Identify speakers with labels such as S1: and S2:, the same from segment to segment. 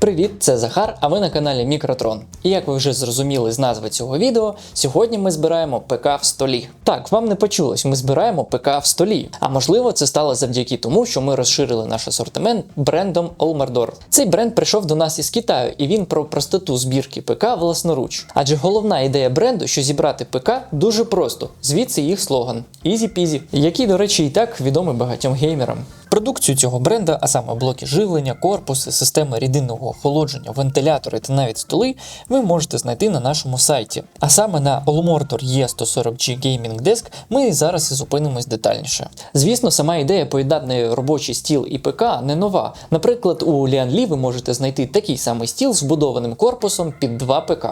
S1: Привіт, це Захар, а ви на каналі Мікротрон. І як ви вже зрозуміли з назви цього відео, сьогодні ми збираємо ПК в столі. Так, вам не почулось, ми збираємо ПК в столі. А можливо, це стало завдяки тому, що ми розширили наш асортимент брендом Olmardor. Цей бренд прийшов до нас із Китаю, і він про простоту збірки ПК власноруч. Адже головна ідея бренду, що зібрати ПК дуже просто. Звідси їх слоган Easy Peasy, який, до речі, і так відомий багатьом геймерам. Продукцію цього бренда, а саме блоки живлення, корпуси, системи рідинного охолодження, вентилятори та навіть столи, ви можете знайти на нашому сайті. А саме на Olmortor E140G Gaming Desk ми зараз і зупинимось детальніше. Звісно, сама ідея поєднати робочий стіл і ПК не нова. Наприклад, у Lianli ви можете знайти такий самий стіл з вбудованим корпусом під два ПК.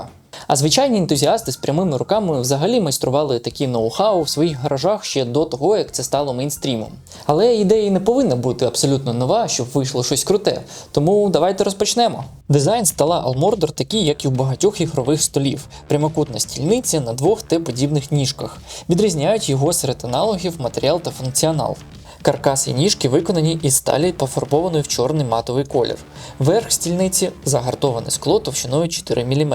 S1: А звичайні ентузіасти з прямими руками взагалі майстрували такі ноу-хау в своїх гаражах ще до того, як це стало мейнстрімом. Але ідея не повинна бути абсолютно нова, щоб вийшло щось круте. Тому давайте розпочнемо. Дизайн стола Almordor такий, як і у багатьох ігрових столів, прямокутна стільниця на двох Т-подібних ніжках. Відрізняють його серед аналогів матеріал та функціонал. Каркас і ніжки виконані із сталі, пофарбованої в чорний матовий колір. Верх стільниці загартоване скло товщиною 4 мм.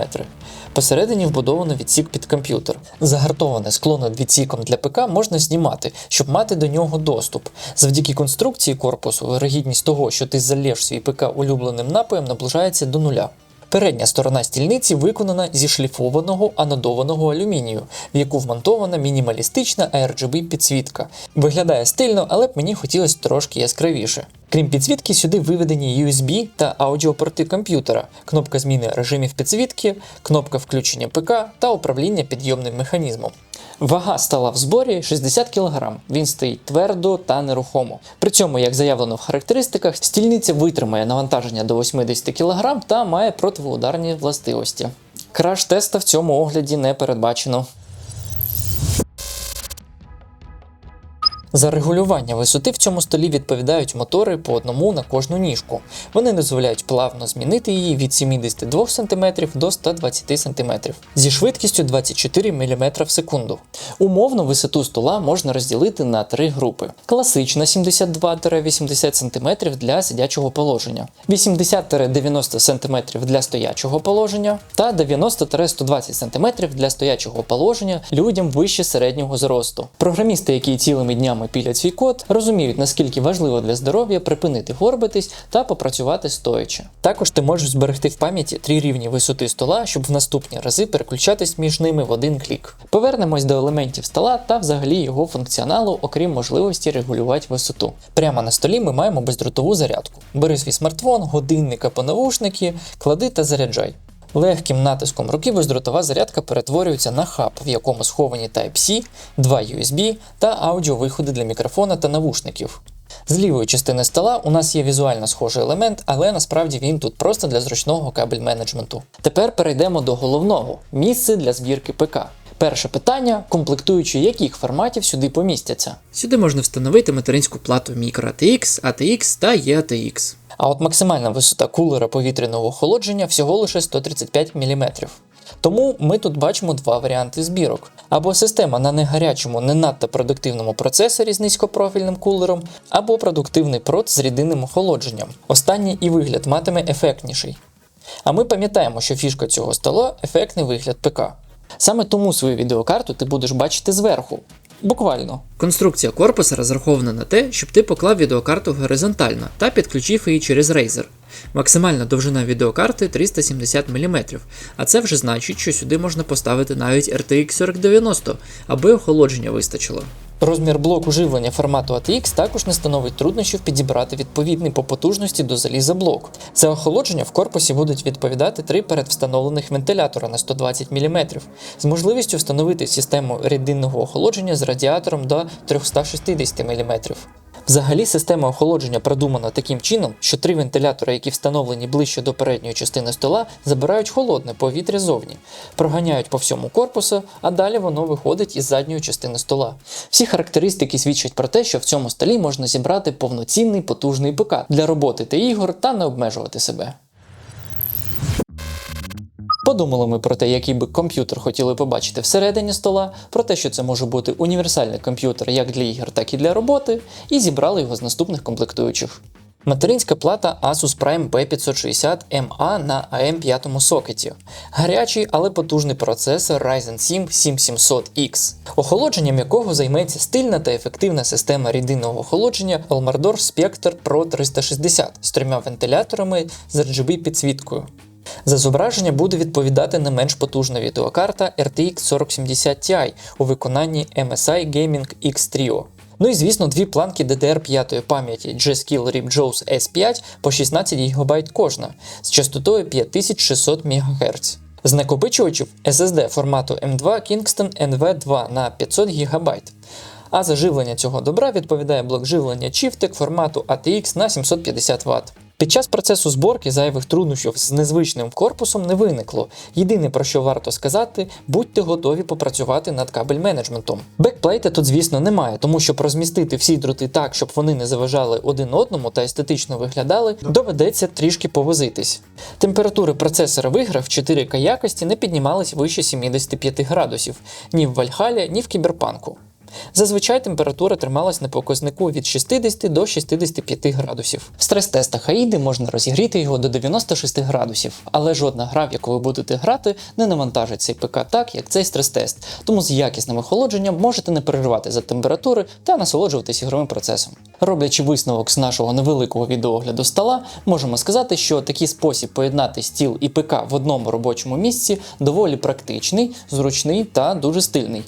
S1: Посередині вбудовано відсік під комп'ютер. Загартоване скло над відсіком для ПК можна знімати, щоб мати до нього доступ. Завдяки конструкції корпусу вирогідність того, що ти залєш свій ПК улюбленим напоєм, наближається до нуля. Передня сторона стільниці виконана зі шліфованого анодованого алюмінію, в яку вмонтована мінімалістична RGB підсвітка. Виглядає стильно, але б мені хотілося трошки яскравіше. Крім підсвітки, сюди виведені USB та аудіопорти комп'ютера, кнопка зміни режимів підсвітки, кнопка включення ПК та управління підйомним механізмом. Вага стала в зборі 60 кг. Він стоїть твердо та нерухомо. При цьому, як заявлено в характеристиках, стільниця витримає навантаження до 80 кг та має противоударні властивості. Краш-теста в цьому огляді не передбачено. За регулювання висоти в цьому столі відповідають мотори по одному на кожну ніжку. Вони дозволяють плавно змінити її від 72 см до 120 см зі швидкістю 24 мм в секунду. Умовно висоту стола можна розділити на три групи: класична 72-80 см для сидячого положення, 80-90 см для стоячого положення та 90-120 см для стоячого положення людям вище середнього зросту. Програмісти, які цілими днями пілять свій код, розуміють, наскільки важливо для здоров'я припинити горбитись та попрацювати стоячи. Також ти можеш зберегти в пам'яті три рівні висоти стола, щоб в наступні рази переключатись між ними в один клік. Повернемось до елементів стола та взагалі його функціоналу, окрім можливості регулювати висоту. Прямо на столі ми маємо бездротову зарядку. Бери свій смартфон, годинник або навушники, клади та заряджай. Легким натиском руки бездротова зарядка перетворюється на хаб, в якому сховані Type-C, два USB та аудіовиходи для мікрофона та навушників. З лівої частини стола у нас є візуально схожий елемент, але насправді він тут просто для зручного кабель менеджменту. Тепер перейдемо до головного місце для збірки ПК. Перше питання: комплектуючі яких форматів сюди помістяться?
S2: Сюди можна встановити материнську плату microATX, ATX та EATX.
S1: А от максимальна висота кулера повітряного охолодження всього лише 135 мм. Тому ми тут бачимо два варіанти збірок: або система на негарячому, не надто продуктивному процесорі з низькопрофільним кулером, або продуктивний прот з рідинним охолодженням. Останній і вигляд матиме ефектніший. А ми пам'ятаємо, що фішка цього стола ефектний вигляд ПК. Саме тому свою відеокарту ти будеш бачити зверху. Буквально.
S2: Конструкція корпуса розрахована на те, щоб ти поклав відеокарту горизонтально та підключив її через Razer. Максимальна довжина відеокарти 370 мм, а це вже значить, що сюди можна поставити навіть RTX 4090, аби охолодження вистачило.
S1: Розмір блоку живлення формату ATX також не становить труднощів підібрати відповідний по потужності до заліза блок. За охолодження в корпусі будуть відповідати три передвстановлених вентилятора на 120 мм з можливістю встановити систему рідинного охолодження з радіатором до 360 мм. Взагалі, система охолодження продумана таким чином, що три вентилятори, які встановлені ближче до передньої частини стола, забирають холодне повітря зовні, проганяють по всьому корпусу, а далі воно виходить із задньої частини стола. Всі характеристики свідчать про те, що в цьому столі можна зібрати повноцінний потужний ПК для роботи та ігор та не обмежувати себе. Подумали ми про те, який би комп'ютер хотіли побачити всередині стола, про те, що це може бути універсальний комп'ютер як для ігор, так і для роботи, і зібрали його з наступних комплектуючих. Материнська плата Asus Prime B560MA на AM5 сокеті. Гарячий, але потужний процесор Ryzen 7 7700X, охолодженням якого займеться стильна та ефективна система рідинного охолодження Almardor Spectre Pro 360 з трьома вентиляторами з RGB підсвіткою. За зображення буде відповідати не менш потужна відеокарта RTX 4070 Ti у виконанні MSI Gaming X Trio. Ну і звісно, дві планки DDR5 пам'яті G-Skill RipJaws S5 по 16 ГБ кожна з частотою 5600 МГц. З накопичувачів SSD формату M2 Kingston NV2 на 500 ГБ. А за живлення цього добра відповідає блок живлення Chieftec формату ATX на 750 Вт. Під час процесу зборки зайвих труднощів з незвичним корпусом не виникло. Єдине про що варто сказати, будьте готові попрацювати над кабель менеджментом. Бекплейта тут, звісно, немає, тому щоб розмістити всі дроти так, щоб вони не заважали один одному та естетично виглядали, доведеться трішки повозитись. Температури процесора в іграх в 4К якості не піднімались вище 75 градусів ні в Вальхалі, ні в кіберпанку. Зазвичай температура трималась на показнику від 60 до 65 градусів. В стрес-тестах Аїди можна розігріти його до 96 градусів, але жодна гра, в яку ви будете грати, не навантажить цей ПК так, як цей стрес-тест. Тому з якісним охолодженням можете не переживати за температури та насолоджуватись ігровим процесом. Роблячи висновок з нашого невеликого відеогляду стола, можемо сказати, що такий спосіб поєднати стіл і ПК в одному робочому місці доволі практичний, зручний та дуже стильний.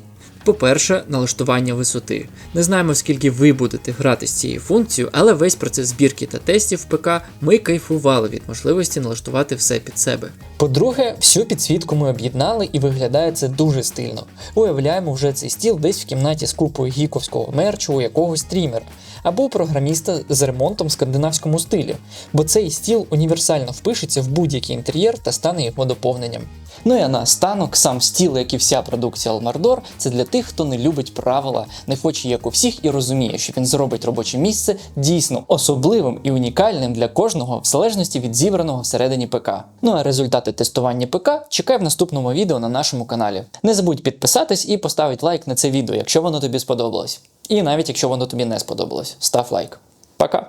S2: По-перше, налаштування висоти. Не знаємо, скільки ви будете грати з цією функцією, але весь процес збірки та тестів в ПК ми кайфували від можливості налаштувати все під себе.
S1: По-друге, всю підсвітку ми об'єднали і виглядає це дуже стильно. Уявляємо вже цей стіл десь в кімнаті з купою гіковського мерчу у якогось стрімера або програміста з ремонтом в скандинавському стилі, бо цей стіл універсально впишеться в будь-який інтер'єр та стане його доповненням. Ну і а наостанок, сам стіл, як і вся продукція Almardor, це для тих, хто не любить правила, не хоче як у всіх і розуміє, що він зробить робоче місце дійсно особливим і унікальним для кожного, в залежності від зібраного всередині ПК. Ну а результати тестування ПК чекай в наступному відео на нашому каналі. Не забудь підписатись і поставити лайк на це відео, якщо воно тобі сподобалось. І навіть якщо воно тобі не сподобалось, став лайк. Пока!